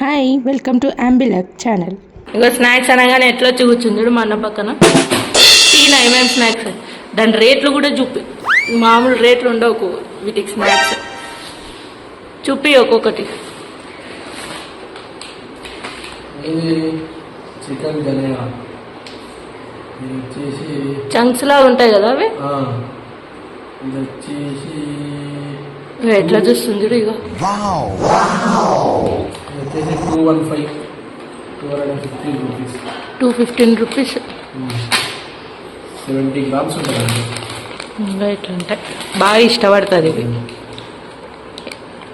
Hi welcome to అంబిలక్ channel ఇక snacks అనగానే ఎట్లా వచ్చి కూర్చుంది మా అన్న పక్కన. తీన ఏమేమి స్నాక్స్ దాని రేట్లు కూడా చూపి మామూలు రేట్లు ఉండవు వీటికి స్నాక్స్ చూపి ఒక్కొక్కటి. చంక్స్ లాగా ఉంటాయి కదా అవి? వచ్చేసి ఎట్లా చూస్తుంది ఇక two fifteen rupees. Seventy grams ఇంకా బాగా ఇష్టపడుతుంది ఇవి.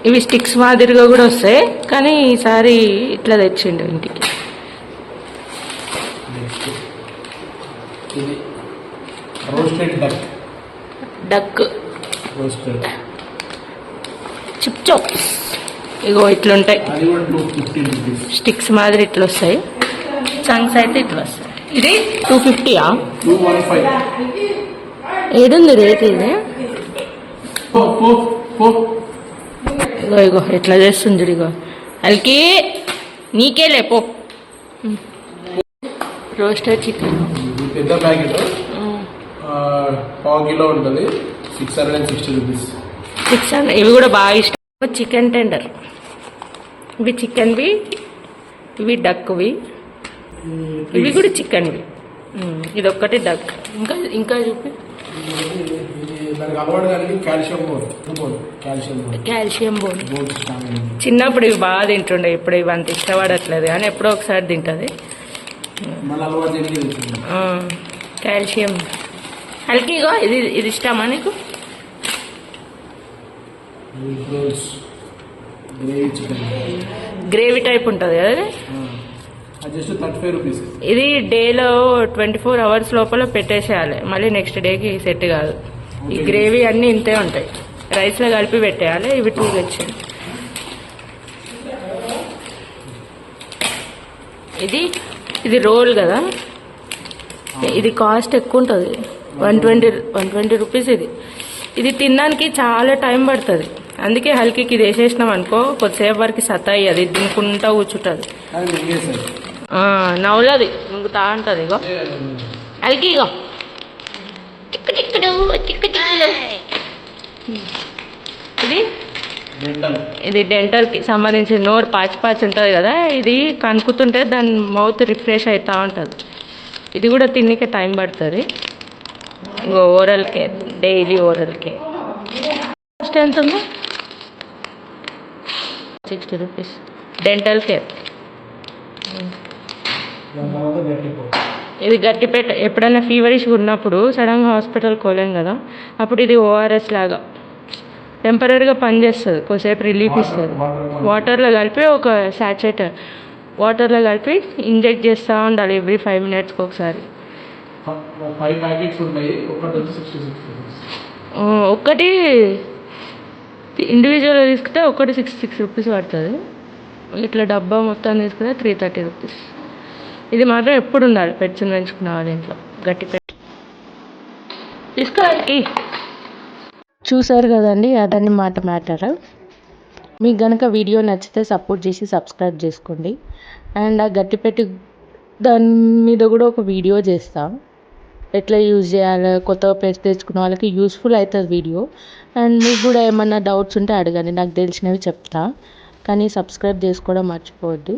ఇవి స్టిక్స్ మాదిరిగా కూడా వస్తాయి కానీ ఈసారి ఇట్లా తెచ్చిండు ఇంటికి. నెక్స్ట్ ఇది roasted duck duck roasted chip chops ఇగో ఇట్లుంటాయి. స్టిక్స్ మాదిరి ఇట్లా వస్తాయి చంక్స్ అయితే ఇట్లా వస్తాయి. ఇది టూ ఫిఫ్టీయా? ఏడుంది రేట్ ఇది? ఇగో ఇగో ఇట్లా చేస్తుంది ఇగో. అల్కి నీకే లేపో రోస్టెడ్ చికెన్. పెద్ద ప్యాకెట్. పావు కిలో ఉంటుంది. Six hundred and sixty rupees. Hundred ఇవి కూడా బాగా ఇష్టం. Chicken tender. ఇవి చికెన్వి ఇవి డక్వి ఇవి కూడా చికెన్వి. ఇది ఒక్కటి డక్. ఇంకా ఇంకా చూపి. కాల్షియం బోన్ చిన్నప్పుడు ఇవి బాగా తింటుండే ఇప్పుడు ఇవి అంత ఇష్టపడట్లేదు కానీ ఎప్పుడో ఒకసారి తింటుంది. కాల్షియం. హల్కీగా ఇది ఇది ఇష్టమా నీకు? గ్రేవీ టైప్ ఉంటుంది కదా ఇది? డేలో ట్వంటీ ఫోర్ అవర్స్ లోపల పెట్టేసేయాలి. మళ్ళీ నెక్స్ట్ డేకి సెట్ కాదు. ఈ గ్రేవీ అన్నీ ఇంతే ఉంటాయి. రైస్లో కలిపి పెట్టేయాలి ఇవి టూ తెచ్చింది ఇది ఇది రోల్ కదా? ఇది కాస్ట్ ఎక్కువ ఉంటుంది. One twenty one twenty rupees ఇది. ఇది తినడానికి చాలా టైం పడుతుంది. అందుకే హల్కీకి ఇది వేసేసినాం అనుకో కొద్దిసేపు వరకు సతాయి అది తినుకుంటా కూర్చుంటుంది. నవ్వులది మింగుతా ఉంటుంది ఇగో. అలికి ఇగో. ఇది? డెంటల్. ఇది డెంటల్కి సంబంధించిన నోరు పాచి పాచి ఉంటుంది కదా ఇది కనుకుతుంటే దాని మౌత్ రిఫ్రెష్ అవుతూ ఉంటుంది. ఇది కూడా తిన్నికే టైం పడుతుంది. ఇంకో oral care daily oral care. Cost ఎంత ఉంది సిక్స్టీ రూపీస్ డెంటల్ కేర్ ఇది గట్టిపేట ఎప్పుడైనా ఫీవరిష్గా ఉన్నప్పుడు సడన్గా హాస్పిటల్ కోలేం కదా అప్పుడు ఇది ఓఆర్ఎస్ లాగా. టెంపరీగా పనిచేస్తుంది కొద్దిసేపు రిలీఫ్ ఇస్తుంది. వాటర్లో కలిపి. ఒక సాచెట్ వాటర్లో కలిపి ఇంజెక్ట్ చేస్తూ ఉండాలి ఎవ్రీ ఫైవ్ మినిట్స్కి ఒకసారి. ఒకటి ఇండివిజువల్ ఇండివిజువల్గా తీసుకుంటే ఒకటి సిక్స్ సిక్స్ రూపీస్ పడుతుంది. ఇట్లా డబ్బా మొత్తం తీసుకుంటే త్రీ థర్టీ రూపీస్ ఇది మాత్రం ఎప్పుడు ఉండాలి? పెట్స్ పెంచుకున్న వాళ్ళ ఇంట్లో గట్టి పెట్టి. తీసుకోవాలి చూసారు కదండి అదని మాట మ్యాటర్. మీకు కనుక వీడియో నచ్చితే సపోర్ట్ చేసి సబ్స్క్రైబ్ చేసుకోండి. అండ్ ఆ గట్టి పెట్టి దాని మీద కూడా ఒక వీడియో చేస్తాను ఎట్లా యూజ్ చేయాలి కొత్తగా పెట్టి తెచ్చుకున్న వాళ్ళకి యూస్ఫుల్ అవుతుంది వీడియో అండ్ మీకు కూడా ఏమన్నా డౌట్స్ ఉంటే అడగండి నాకు తెలిసినవి చెప్తాను కానీ సబ్స్క్రైబ్ చేసుకోవడం మర్చిపోవద్దు.